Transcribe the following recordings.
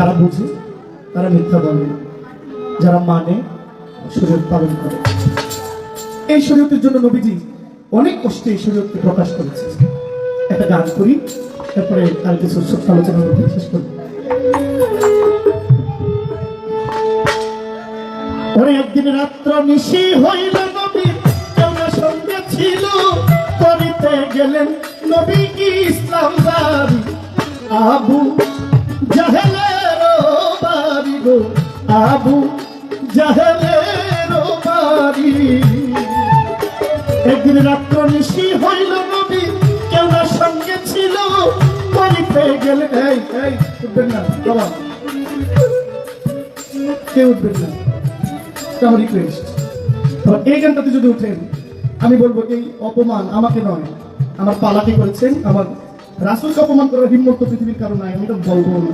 যারা বুঝে, তারা মিথ্যা বলে। যারা মানে শরীর পালন করে। এই শরীয়তের জন্য নবীজি অনেক কষ্টে এই শরীয়তকে প্রকাশ করেছে। একটা গান করি, তারপরে আর কিছু ছোট্ট আলোচনার মধ্যে শেষ করি। ওরে একদিন রাত্র নিশি হইল নবী কেমন সঙ্গে ছিল করিতে গেলেন নবী কি ইসলাম আবু আবু জাহেলের বাড়ি। একদিন রাত্র নিশি হইল নবী, কেউ না সঙ্গে ছিল করিতে গেলেন এই এই, উঠবেন না, বাবা। কে উঠবেন না আমার রিকোয়েস্ট এই গানটাতে যদি উঠেন, আমি বলব এই অপমান আমাকে নয়, আমার পালাকে করেছেন, আমার রাসুলকে অপমান করার হিম্মত পৃথিবীর কারণ নাই, আমি তো বলব না।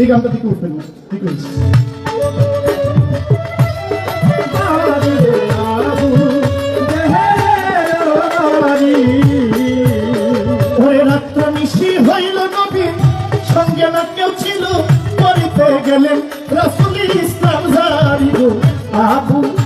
এই গানটা থেকে উঠবেন না রিকোয়েস্ট গেলেন রাসুল ইসলাম জারি আবু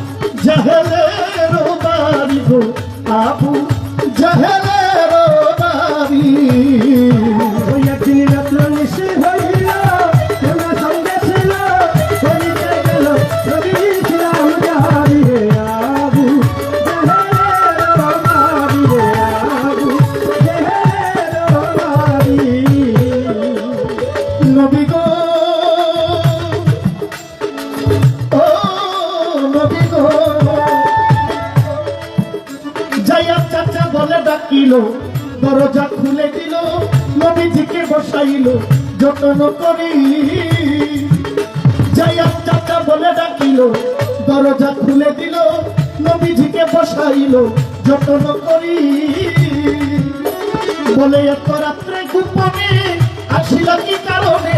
ডাকিল দরজা খুলে দিল, নবীজিকে বসাইল, যত্ন করি। যাইয়া চাচা বলে ডাকিল, দরজা খুলে দিল, নবীজিকে বসাইল, যত্ন করি। বলে, এত রাত্রে গোপনে আসিল কি কারণে?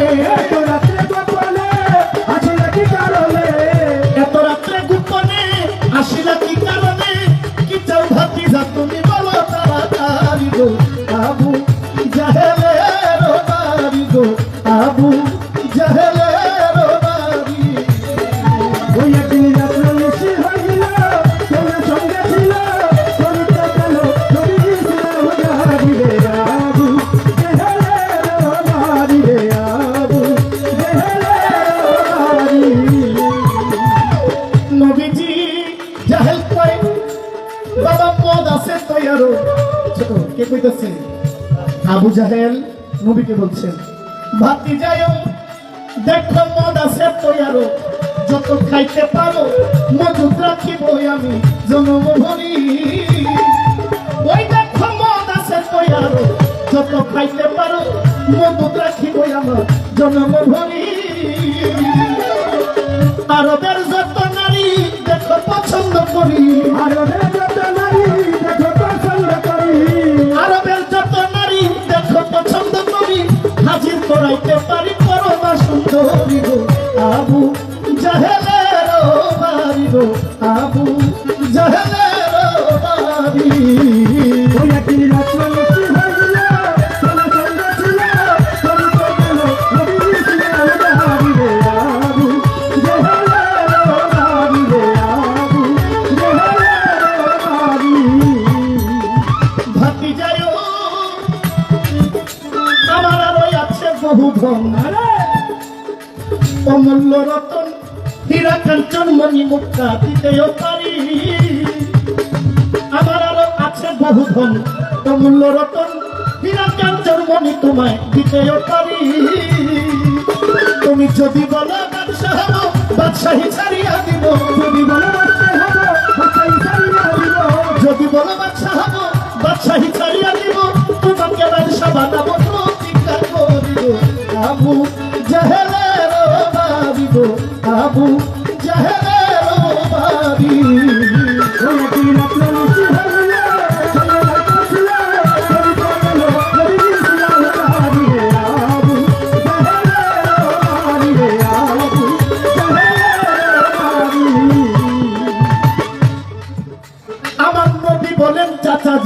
জাহেল নবীকে বলছেন, ভাতি যায়ও দেখো মদ আছে তৈয়ারো যত খাইতে পারো, মজুদ রাখিব আমি জনম ভরি ওই দেখো মদ আছে তৈয়ারো যত খাইতে পারো, মজুদ রাখিব আমার জনম ভরি আরবের যত নারী, দেখো পছন্দ করি। আরবের করাইতে পারি পরমা সুন্দরী গো। আবু জাহেলের বাড়ি গো। আবু জাহেলের আছে অমূল্য রতন হীরা কাঞ্চন মণি মুক্তা দিতেও পারি। আমার আরও আছে বহু ধন অমূল্য রতন হীরা কাঞ্চন মণি তোমায় দিতেও পারি। তুমি যদি বলো, বাদশাহ বাদশাহী ছাড়িয়া দিব যদি বলো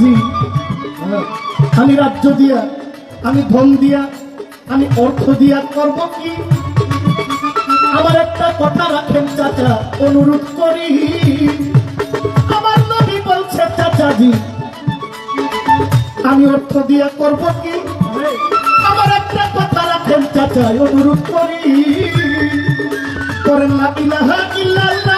চাচাজি আমি রাজ্য দিয়া, আমি ধন দিয়া, আমি অর্থ দিয়া করব কি? আমার একটা কথা রাখেন চাচা, অনুরোধ করি। আমার নবী বলছে, চাচাজি, আমি অর্থ দিয়ে করব কি? আমার একটা কথা রাখেন চাচা অনুরোধ করি। করেন না কি ইলাহা ইল্লাল্লাহ।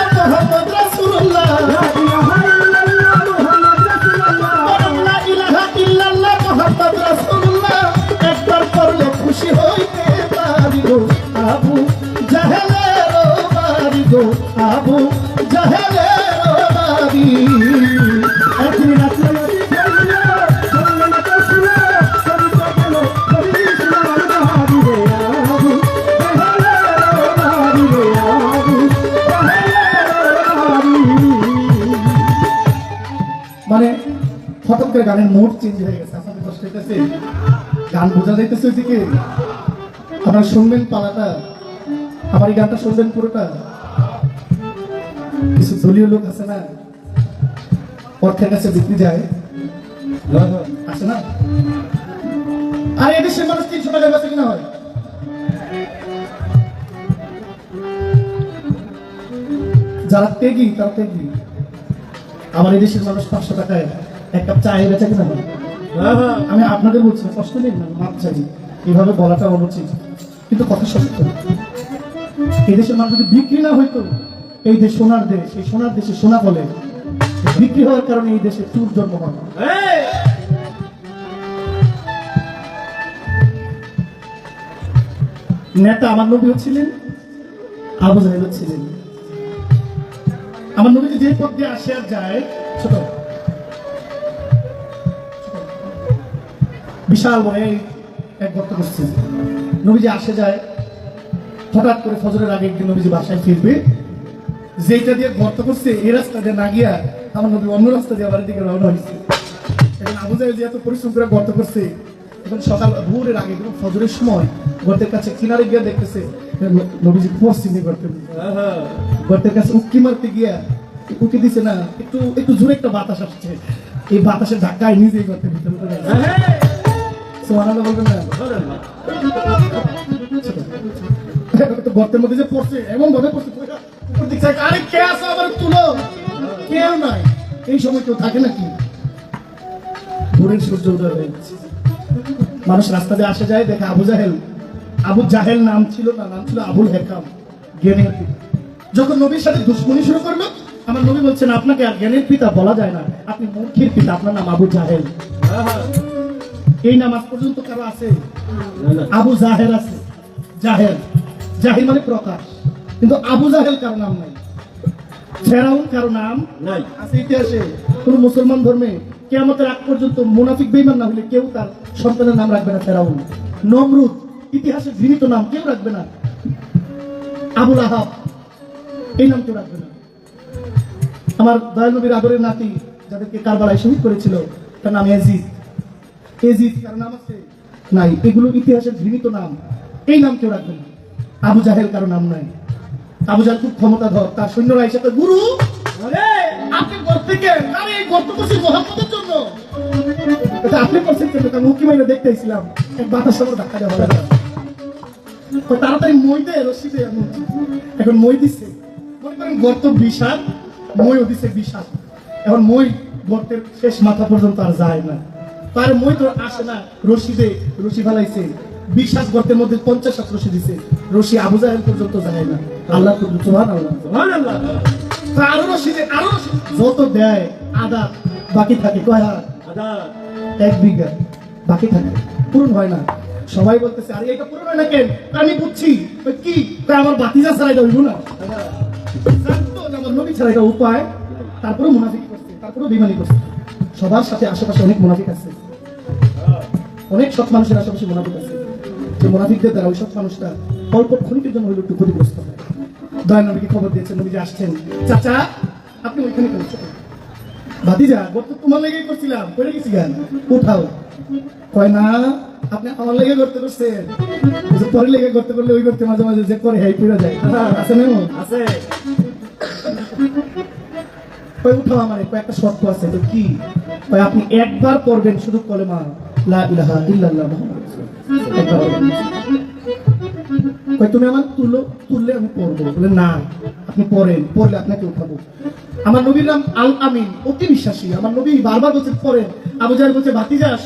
মানে হঠাৎ করে গানের মোড চেঞ্জ হয়ে গেছে আপনাদের কষ্ট গান বোঝা যাইতেছে ওইদিকে। আপনারা শুনবেন পালাটা, আমার এই গানটা শুনবেন পুরোটা। দলীয় লোক আছে না অর্থের কাছে বিক্রি যায়। আছে না? আর এদেশের মানুষ তিনশো টাকা বেচে কিনা হয়? যারা তেগি, তারা তেগি। আমার এই দেশের মানুষ পাঁচশো টাকায় এক কাপ চা বেচে কিনা আমি আপনাদের বলছি, কষ্ট নেই না মাপ চাই। এভাবে বলাটা অনুচিত। কিন্তু কথা সত্য। এই দেশের মানুষ যদি বিক্রি না হইতো এই দেশ সোনার দেশ এই সোনার দেশে সোনা বলে বিক্রি হওয়ার কারণে এই দেশে চুর জন্ম হয় নেতা আমার নবী ছিলেন আবু জাহেল ছিলেন। আমার নবী যে পথ দিয়ে আসে আর যায় ছোট। বিশাল বড় এক গর্ত করছে। নবীজি আসে যায় হঠাৎ করে ফজরের আগে একদিন নবীজি বাসায় ফিরবে। যেটা দিয়ে গর্ত করছে এই রাস্তা দিয়ে না গিয়া আমার নবী অন্য রাস্তা দিয়ে বাড়ির দিকে রওনা হয়েছে। এখন আবু জাহেল যে এত পরিশ্রম করে গর্ত করছে এখন সকাল ভোরের আগে এবং ফজরের সময় গর্তের কাছে কিনারে গিয়ে দেখতেছে নবীজি পশ্চিমে গর্তের গর্তের কাছে উকি মারতে গিয়া উকি দিছে না একটু একটু জোরে একটা বাতাস আসছে। এই বাতাসের ধাক্কায় নিজেই গর্তের ভিতরে বলবেন না? গর্তের মধ্যে যে পড়ছে এমন ভাবে পড়ছে পুরো উপর দিক থেকে, আরে কে আছে আবার তুলো? কেউ নাই। এই সময় কেউ থাকে নাকি? ভোরের সূর্য উদয় হয়ে গেছে। মানুষ রাস্তা দিয়ে আসে যায় দেখে আবু জাহেল। আবু জাহেল নাম ছিল না নাম ছিল আবুল হেকাম জ্ঞানের পিতা। যখন নবীর সাথে দুশ্মনী শুরু করল আমার নবী বলছেন আপনাকে আর জ্ঞানের পিতা বলা যায় না। আপনি মূর্খের পিতা আপনার নাম আবু জাহেল। এই নাম আজ পর্যন্ত কারও আছে? আবু জাহের আছে। জাহের জাহির মানে প্রকাশ। কিন্তু আবু জাহেল কারও নাম নাই। ফেরাউন কারও নাম নাই। আছে ইতিহাসে। কোন মুসলমান ধর্মে কেয়ামতের আগ পর্যন্ত মুনাফিক বেইমান না হলে কেউ তার সন্তানের নাম রাখবে না ফেরাউন। নমরুদ ইতিহাসে ঘৃণিত নাম কেউ রাখবে না। আবুল আহাব এই নাম কেউ রাখবে না। আমার দয়াল নবীর আদরের নাতি যাদেরকে কারবালায় শহীদ করেছিল তার নাম এজিদ। এজিদ কার নাম আছে? নাই। এগুলো ইতিহাসের ঘৃণিত নাম। এই নাম কেউ রাখবে না। আবু জাহেল কারও নাম নাই। আবু জাহেল খুব ক্ষমতাধর তার সৈন্যরা এসে গুরু আপনি গর্তে আরে এই গর্ত করছি মোহাম্মদের জন্য? এটা আপনি করছেন কেন? কারণ উকি মাইনে দেখতে এসেছিলাম এক বাতাস সামনে ধাক্কা দেওয়া হবে তাড়াতাড়ি মই দেয় রশি এখন মই দিচ্ছে মনে করেন গর্ত বিশাল মইও দিচ্ছে বিশাল এখন মই গর্তের শেষ মাথা পর্যন্ত আর যায় না। তার মই তো আসে না রশি দে রশি ফেলাইছে। বিশ্বাস গর্তের মধ্যে পঞ্চাশ হাত রশি দিছে। রশি আবু জাহেল পর্যন্ত যায় না। আল্লাহ সুবহান আল্লাহ আরও রশি আরও রশি যত দেয় আদা বাকি থাকে। কয় হাত আদা। এক বিঘা। বাকি থাকে। পূরণ হয় না। সবাই বলতেছে আরে এটা পূরণ হয় না কেন? আমি বুঝছি। কি? কই আমার বাতিজা ছাড়া এটা হইব না? আমার নবী ছাড়া এটা উপায়। তারপরে মুনাফিক করছে তারপরে বিমানি করছে। সবার সাথে আশেপাশে অনেক মুনাফিক আছে। অনেক সৎ মানুষের আশেপাশে মুনাফিক আছে। যে মুনাফিকদের দ্বারা ওই সৎ মানুষটা অল্প ক্ষণিকের জন্য হইল একটু ক্ষতিগ্রস্ত হয়। দয়া নবীকে খবর দিয়েছেন নবী যে আসছেন। চাচা আপনি ওইখানে কেন ভাতিজা গর্ত তোমার লেগে করছিলাম। করে গেছি গান উঠাও। কয় না আপনি আমার লেগে করতে করছেন পরে লেগে করতে করলে ওই করতে মাঝে মাঝে যে করে হাই পুরা যায়। আছে না? আছে। উঠাও আমার। কয়েকটা শর্ত আছে। তো কি? কয় আপনি একবার পড়বেন শুধু কলেমা। তুমি আমার তুলো, তুললে আমি পড়ব। বলে, না, আপনি পড়েন, পড়লে আপনাকে উঠাবো। আমার নবীর নাম আল আমিন অতি বিশ্বাসী। আমার নবী বারবার বলছে, পড়েন।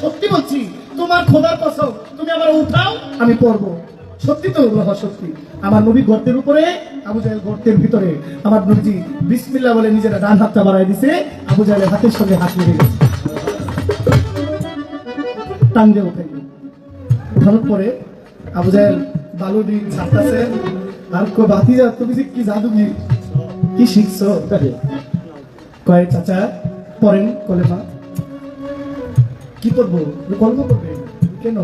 সত্যি বলছি, তোমার খোদার কসম, তুমি আমার উঠাও, আমি পড়ব। সত্যি তো সত্যি। আমার নবী গর্তের উপরে, আবু জাহেল গর্তের ভিতরে। আমার নবীজি বিসমিল্লাহ বলে নিজেরা ডান হাতটা বাড়াই দিছে, আবু জাহেলের হাতের সঙ্গে হাত লেগে গেছে। টান দিয়ে উঠে উঠানোর পরে আবু জাহেল বালু দিয়ে ছাড়তেছে আর কো বাতি যা তুমি কি জাদুগি কি কি শিখছো? কয়, চাচা, পড়েন কলেমা। কি করব কলম করবে কেন?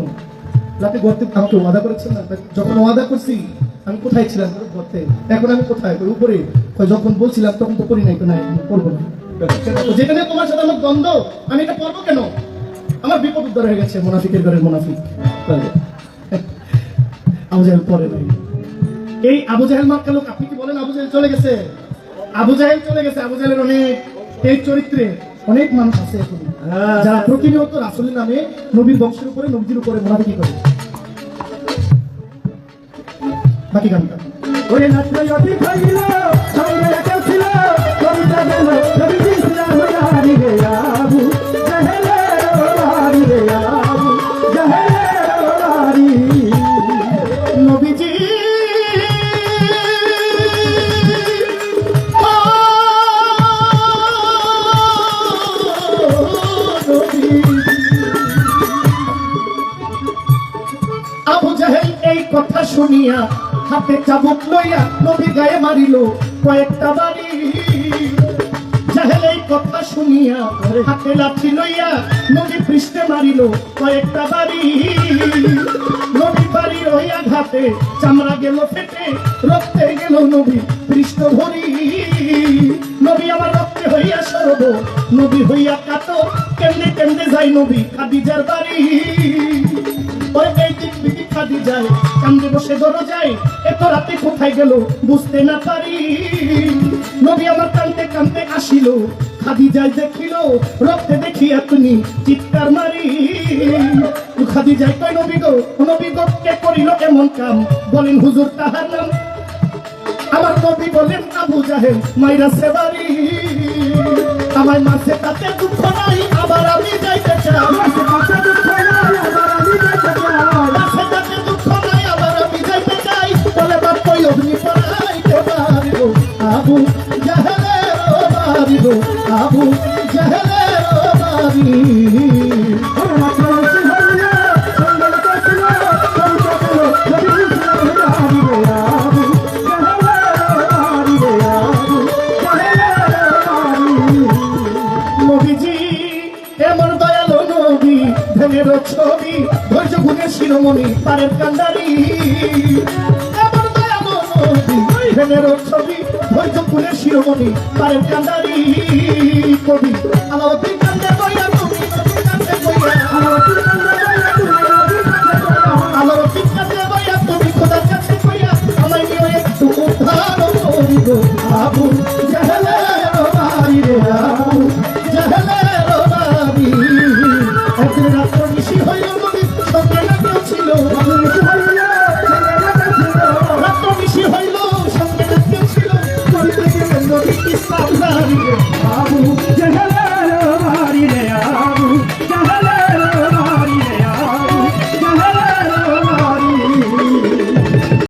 রাতে গর্তে আমাকে ওয়াদা করেছেন না? যখন ওয়াদা করছি, আমি কোথায় ছিলাম গর্তে? এখন আমি কোথায়? উপরে। যখন বলছিলাম, তখন তো করি নাই, তো নাই করব না। যেখানে তোমার সাথে আমার দ্বন্দ্ব, আমি এটা করব কেন? আমার বিপদ উদ্ধার হয়ে গেছে মোনাফিকের ঘরের মোনাফিক। আবু জাহেল পরে এই আবু জাহেল মার্কা লোক আপনি কি বলেন আবু জাহেল চলে গেছে? আবু জাহেল চলে গেছে আবু জাহেলের অনেক এই চরিত্রে অনেক মানুষ আছে এখন। যারা প্রতিনিয়ত রাসুলের নামে নবীর বংশের উপরে নবীজির উপরে মোনাফিকি করে। বাকি গানটা ওরে সঙ্গে একা ছিল হাতে চাবুক লইয়া নবী গায়ে মারিল, কয়েকটা বাড়ি জাহেলাই কথা শুনিয়া হাতে লাঠি লইয়া নদী পৃষ্ঠে মারিল, কয়েকটা বাড়ি নদী বাড়ি হইয়া ঘাটে চামড়া গেল, ফেটে রক্তে গেল নবী পৃষ্ঠ ভরি। নবী আমার রক্তে হইয়া সরব, নবী হইয়া কাত কেমনে কেমনে যাই নবী খাদিজার বাড়ি। খাদি যায়, কান্দে বসে ধরো যায় এত রাতে কোথায় গেল বুঝতে না পারি। নবী আমার কান্দে কান্দে আসিল, খাদি যায় দেখিল, রক্তে দেখিয়া তুমি চিৎকার মারি। খাদি যায় কই নবী গো? নবী গো, কে করিল এমন কাম? বলেন, হুজুর তাহার নাম। আমার নবী বলেন, আবু জাহেল মাইরা সেবারি আমার মাসে তাতে দুঃখ নাই, আবার আমি যাইতে চাই। মাসে মাসে দুঃখ নাই এমন দয়ালো নদী ধ্যানের ছবি, ধৈর্য ভুলে শিরোমণি পারের কান্দারি এমন দয়ালো নদী ধ্যানের ছবি, ধৈর্য ভুলে শিরোমণি পারের কান্দারি কবি, আমার কান্দে দয়া তুমি কান্দে দয়া আমার बाबू जय